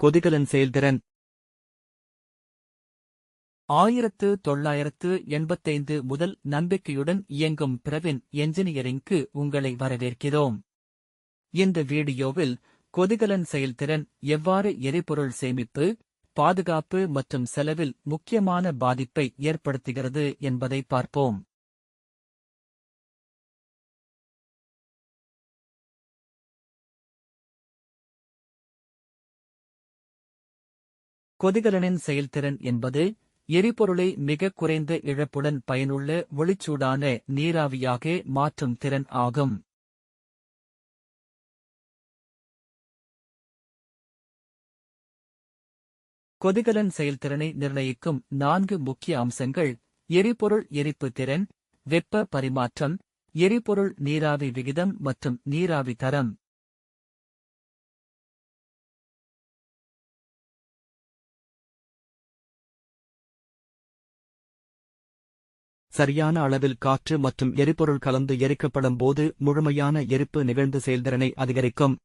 கொதிகலன் செயல்திறன். ஆயிரத்து தொள்ளாயிரத்து எண்பத்தைந்து முதல் நம்பிக்கையுடன் இயங்கும் பிரவின் என்ஜினியரிங்க்கு உங்களை வரவேற்கிறோம். இந்த வீடியோவில் கொதிகலன் செயல்திறன் எவ்வாறு எரிபொருள் சேமிப்பு பாதுகாப்பு மற்றும் செலவில் முக்கியமான பாதிப்பை ஏற்படுத்துகிறது என்பதை பார்ப்போம். கொதிகலனின் செயல்திறன் என்பது எரிபொருளை மிக குறைந்த இழப்புடன் பயனுள்ள ஒளிச்சூடான நீராவியாக மாற்றும் திறன் ஆகும். கொதிகலன் செயல்திறனை நிர்ணயிக்கும் நான்கு முக்கிய அம்சங்கள் எரிபொருள் எரிப்பு திறன் வெப்ப பரிமாற்றம் எரிபொருள் நீராவி விகிதம் மற்றும் நீராவி தரம். சரியான அளவில் காற்று மற்றும் எரிபொருள் கலந்து எரிக்கப்படும் போது முழுமையான எரிப்பு நிகழ்ந்து செயல்திறனை அதிகரிக்கும்.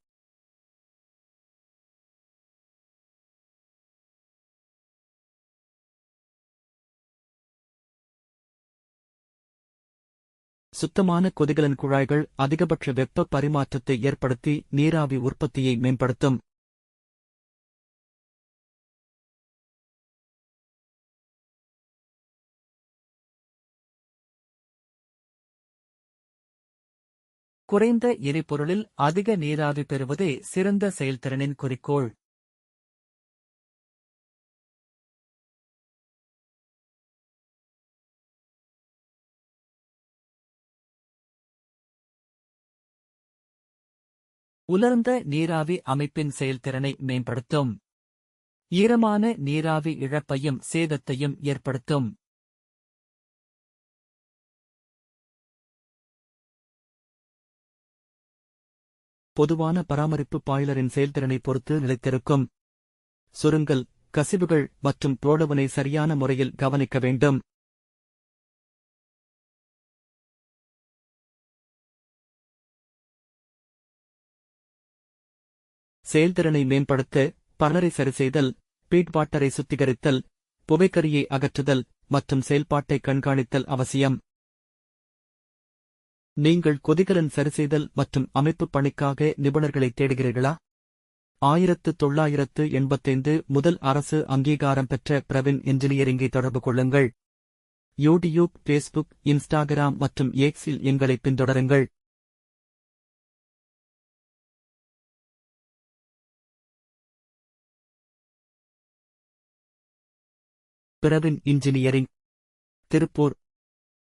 சுத்தமான கொதிகலன் குழாய்கள் அதிகபட்ச வெப்ப பரிமாற்றத்தை ஏற்படுத்தி நீராவி உற்பத்தியை மேம்படுத்தும். குறைந்த எரிபொருளில் அதிக நீராவி பெறுவதே சிறந்த செயல்திறனின் குறிக்கோள். உலர்ந்த நீராவி அமைப்பின் செயல்திறனை மேம்படுத்தும். ஈரமான நீராவி இழப்பையும் சேதத்தையும் ஏற்படுத்தும். பொதுவான பராமரிப்பு பாய்லரின் செயல்திறனை பொறுத்து நிலைத்திருக்கும். சுருங்கல் கசிவுகள் மற்றும் புரோடவனை சரியான முறையில் கவனிக்க வேண்டும். செயல்திறனை மேம்படுத்த பலரை சரிசெய்தல் பீட் வாட்டரை சுத்திகரித்தல் புகைக்கரியை அகற்றுதல் மற்றும் செயல்பாட்டை கண்காணித்தல் அவசியம். நீங்கள் கொதிகலன் சரிசெய்தல் மற்றும் அமைப்பு பணிக்காக நிபுணர்களை தேடுகிறீர்களா? ஆயிரத்து தொள்ளாயிரத்து எண்பத்தைந்து முதல் அரசு அங்கீகாரம் பெற்ற பிரவின் இன்ஜினியரிங்கை தொடர்பு கொள்ளுங்கள். யூடியூப் ஃபேஸ்புக் இன்ஸ்டாகிராம் மற்றும் எக்ஸில் எங்களை பின்தொடருங்கள். பிரவின் இன்ஜினியரிங் திருப்பூர்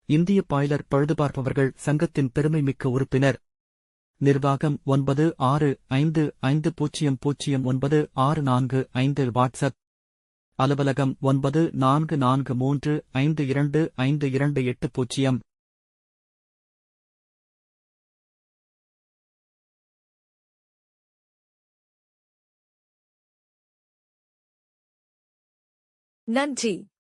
இந்திய பாய்லர் பழுதுபார்ப்பவர்கள் சங்கத்தின் பெருமைமிக்க உறுப்பினர். நிர்வாகம் ஒன்பது ஆறு ஐந்து ஐந்து பூஜ்ஜியம் பூஜ்ஜியம் ஒன்பது ஆறு நான்கு ஐந்து வாட்ஸ்அப். அலுவலகம் ஒன்பது நான்கு நான்கு மூன்று ஐந்து இரண்டு ஐந்து இரண்டு எட்டு பூஜ்ஜியம். நன்றி.